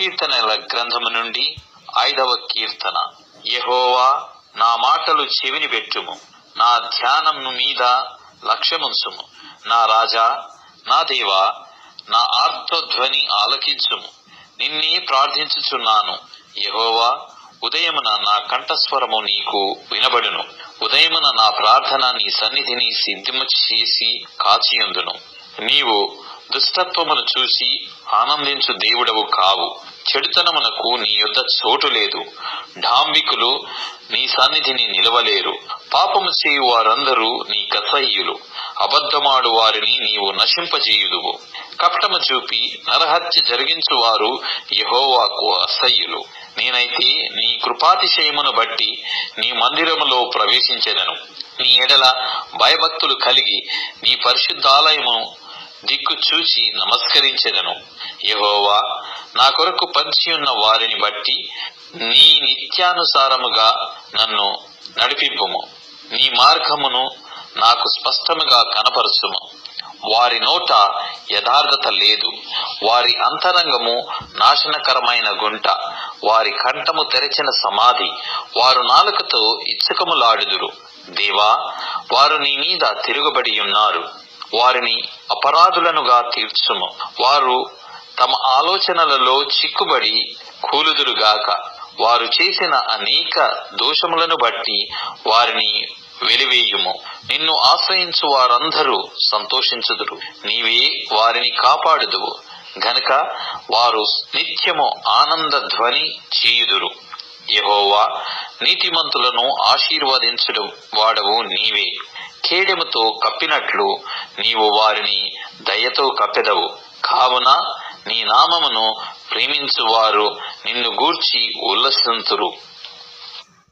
కీర్తనల గ్రంథము నుండి ఐదవ కీర్తన. యహోవా నా మాటలు చెవిని పెట్టుము. నా ధ్యానము మీద లక్ష్యముంచుము. నా రాజా నా దేవా నా ఆర్తధ్వని ఆలకించుము. నిన్నే ప్రార్థించుచున్నాను. యహోవా ఉదయమున నా కంఠస్వరము నీకు వినబడును. ఉదయమున నా ప్రార్థన నీ సన్నిధిని సిద్ధము చేసి కాచియందును. నీవు దుష్టత్వమును చూసి ఆనందించు దేవుడవు కావు. చెడుతనమునకు నీ యొద్ద చోటు లేదు. ఢాంబికులు నీ సన్నిధిని నిలవలేరు. పాపము చేయు వారందరూ నీ కసహ్యులు అబద్ధమాడు వారిని నీవు నశింపజేయుదువు. కపటము చూపి నరహత్య జరిగించు వారు యహోవాకు అసహ్యులు. నేనైతే నీ కృపాతిశయమును బట్టి నీ మందిరములో ప్రవేశించెదను. నీ ఎడల భయభక్తులు కలిగి నీ పరిశుద్ధాలయము దిక్కు చూచి నమస్కరించెదను. యహోవా నా కొరకు పంచి ఉన్న వారిని బట్టి నీ నిత్యానుసారముగా నన్ను నడిపింపుము. నీ మార్గమును నాకు స్పష్టముగా కనపరచుము. వారి నోట యథార్థత లేదు. వారి అంతరంగము నాశనకరమైన గుంట. వారి కంఠము తెరచిన సమాధి. వారు నాలుకతో ఇచ్చకములాడుదురు. దేవా వారు నీ మీద తిరుగుబడి ఉన్నారు. వారిని అపరాధులనుగా తీర్చుము. వారు తమ ఆలోచనలలో చిక్కుబడి కూలుదురుగాక. వారు చేసిన అనేక దోషములను బట్టి వారిని వెలివేయుము. నిన్ను ఆశ్రయించు వారందరూ సంతోషించుదురు. నీవే వారిని కాపాడుదువు. గనుక వారు నిత్యము ఆనంద ధ్వని చేయుదురు. యహోవా నీతిమంతులను ఆశీర్వదించడం వాడవు నీవే. కేడెముతో కప్పినట్లు నీవు వారిని దయతో కప్పెదవు. కావున నీ నామమును ప్రేమించువారు నిన్ను గూర్చి ఉల్లసింతురు